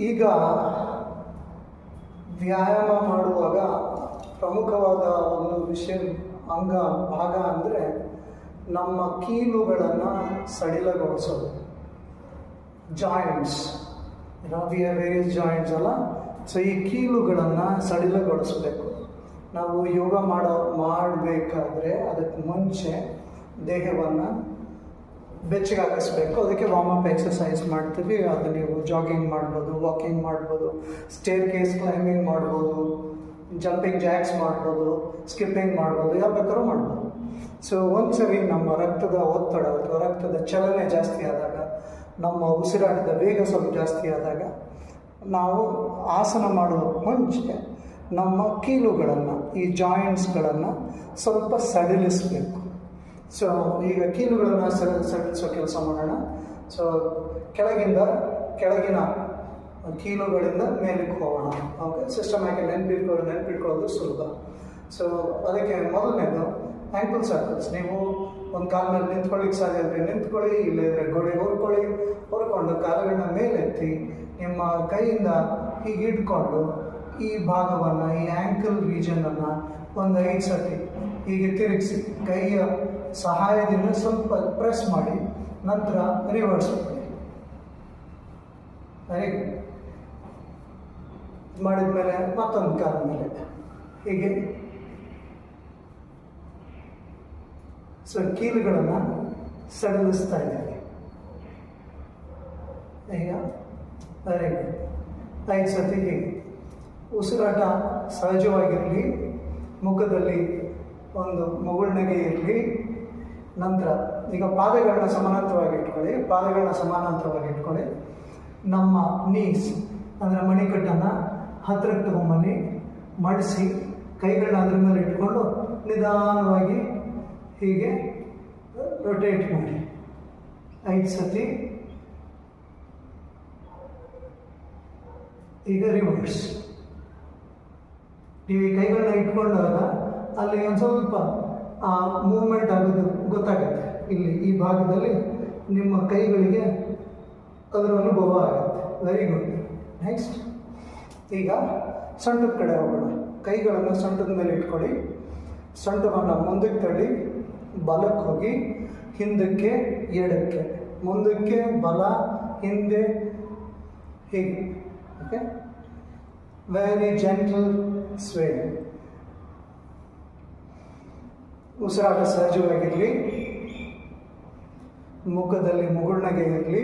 ಈಗ ವ್ಯಾಯಾಮ ಮಾಡುವಾಗ ಪ್ರಮುಖವಾದ ಒಂದು ವಿಷಯ ಅಂಗ ಭಾಗ ಅಂದರೆ ನಮ್ಮ ಕೀಲುಗಳನ್ನು ಸಡಿಲಗೊಳಿಸೋದು. ಜಾಯಿಂಟ್ಸ್ ಆರ್ ವೇರಿಯಸ್ ಜಾಯಿಂಟ್ಸ್ ಅಲ್ಲ? ಸೊ ಈ ಕೀಲುಗಳನ್ನು ಸಡಿಲಗೊಳಿಸಬೇಕು. ನಾವು ಯೋಗ ಮಾಡೋ, ಮಾಡಬೇಕಾದ್ರೆ ಅದಕ್ಕೆ ಮುಂಚೆ ದೇಹವನ್ನು ಬೆಚ್ಚಗೆ ಅದಕ್ಕೆ ಅಪ್ ಎಕ್ಸಸೈಸ್ ಮಾಡ್ತೀವಿ. ಅದು ನೀವು ಜಾಗಿಂಗ್ ಮಾಡ್ಬೋದು ವಾಕಿಂಗ್ ಮಾಡ್ಬೋದು ಸ್ಟೇರ್ ಕೇಸ್ ಕ್ಲೈಂಬಿಂಗ್ ಮಾಡ್ಬೋದು ಜಂಪಿಂಗ್ ಜಾಕ್ಸ್ ಮಾಡ್ಬೋದು ಸ್ಕಿಪ್ಪಿಂಗ್ ಮಾಡ್ಬೋದು, ಯಾವ ಬೇಕಾದ್ರೂ ಮಾಡ್ಬೋದು. ಸೊ ಒಂದ್ಸರಿ ನಮ್ಮ ರಕ್ತದ ಒತ್ತಡ ಅಥವಾ ರಕ್ತದ ಚಲನೆ ಜಾಸ್ತಿ ಆದಾಗ, ನಮ್ಮ ಉಸಿರಾಟದ ವೇಗ ಸ್ವಲ್ಪ ಜಾಸ್ತಿ ಆದಾಗ, ನಾವು ಆಸನ ಮಾಡುವ ಮುಂಚೆ ನಮ್ಮ ಕೀಲುಗಳನ್ನು, ಈ ಜಾಯಿಂಟ್ಸ್ಗಳನ್ನು ಸ್ವಲ್ಪ ಸಡಿಲಿಸಬೇಕು. ಸೊ ಈಗ ಕೀಲುಗಳನ್ನು ಸಡಿ ಸಡಿಲಿಸೋ ಕೆಲಸ ಮಾಡೋಣ. ಸೊ ಕೆಳಗಿಂದ, ಕೆಳಗಿನ ಕೀಲುಗಳಿಂದ ಮೇಲಕ್ಕೆ ಹೋಗೋಣ. ಓಕೆ ಸಿಸ್ಟಮ್ ಆಗಿ ನೆನ್ಪಿಟ್ಕೊ, ನೆನ್ಪಿಟ್ಕೊಳ್ಳೋದು ಸುಲಭ. ಸೊ ಅದಕ್ಕೆ ಮೊದಲನೇದು ಆ್ಯಂಕಲ್ ಸರ್ಕಲ್ಸ್ ನೀವು ಒಂದು ಕಾಲ ಮೇಲೆ ನಿಂತ್ಕೊಳ್ಳಿಕ್ಕೆ ಸಾಧ್ಯ ಇದ್ರೆ ನಿಂತ್ಕೊಳ್ಳಿ, ಇಲ್ಲದ್ರೆ ಗೋಡೆ ಹೊರ್ಕೊಳ್ಳಿ. ಹೊರ್ಕೊಂಡು ಕಾಲುಗಳನ್ನ ಮೇಲೆತ್ತಿ ನಿಮ್ಮ ಕೈಯಿಂದ ಹೀಗೆ ಇಟ್ಕೊಂಡು ಈ ಭಾಗವನ್ನು, ಈ ಆ್ಯಂಕಲ್ ರೀಜನನ್ನು ಒಂದು ಐದು ಸತಿ. ಹೀಗೆ ತಿರುಗಿಸಿ ಕೈಯ ಸಹಾಯದಿಂದ ಸ್ವಲ್ಪ ಪ್ರೆಸ್ ಮಾಡಿ, ನಂತರ ರಿವರ್ಸ್ ಮಾಡಿ. ಮಾಡಿದ ಮೇಲೆ ಮತ್ತೊಂದು ಕಾಲ ಮೇಲೆ. ಹೀಗೆ. ಸೊ ಕೀಲುಗಳನ್ನು ಸಡಿಲಿಸ್ತಾ ಇದ್ದೀವಿ. ಈಗ ವೆರಿ ಗುಡ್ ಐದು ಸತಿ ಹೀಗೆ. ಉಸಿರಾಟ ಸಹಜವಾಗಿರಲಿ ಮುಖದಲ್ಲಿ ಒಂದು ಮುಗುಳ್ನಗೆ ಇರಲಿ ನಂತರ ಈಗ ಪಾದಗಳನ್ನ ಸಮಾನಾಂತರವಾಗಿ ಇಟ್ಕೊಳ್ಳಿ. ಪಾದಗಳನ್ನ ಸಮಾನಾಂತರವಾಗಿ ಇಟ್ಕೊಳ್ಳಿ. ನಮ್ಮ ನೀಸ್ ಅಂದರೆ ಮಣಿಕಟ್ಟನ್ನು ಹತ್ತಿರಕ್ಕೆ ತಗೊಂಬನ್ನಿ. ಮಡಿಸಿ ಕೈಗಳನ್ನ ಅದ್ರ ಮೇಲೆ ಇಟ್ಕೊಂಡು ನಿಧಾನವಾಗಿ ಹೀಗೆ ರೊಟೇಟ್ ಮಾಡಿ. ಐದು ಸತಿ. ಈಗ ರಿವರ್ಸ್ ನೀವು ಈ ಕೈಗಳನ್ನ ಇಟ್ಕೊಂಡಾಗ ಅಲ್ಲಿ ಒಂದು ಸ್ವಲ್ಪ ಮೂವ್ಮೆಂಟ್ ಆಗೋದು ಗೊತ್ತಾಗುತ್ತೆ. ಇಲ್ಲಿ ಈ ಭಾಗದಲ್ಲಿ ನಿಮ್ಮ ಕೈಗಳಿಗೆ ಅದರ ಅನುಭವ ಆಗುತ್ತೆ. ವೆರಿ ಗುಡ್ ನೆಕ್ಸ್ಟ್ ಈಗ ಸೊಂಟದ ಕಡೆ ಹೋಗೋಣ. ಕೈಗಳನ್ನು ಸೊಂಟದ ಮೇಲೆ ಇಟ್ಕೊಳ್ಳಿ. ಸೊಂಟವನ್ನು ಮುಂದಕ್ಕೆ ತಳ್ಳಿ, ಬಲಕ್ಕೆ ಹೋಗಿ, ಹಿಂದಕ್ಕೆ ಎಡಕ್ಕೆ. ಮುಂದಕ್ಕೆ ಬಲ, ಹಿಂದೆ, ಹೀಗೆ. ಓಕೆ ವೆರಿ ಜೆಂಟಲ್ sway ಉಸಿರಾಟ ಸಹಜವಾಗಿರಲಿ ಮುಖದಲ್ಲಿ ಮುಗುಳ್ನಗೆ ಇರಲಿ.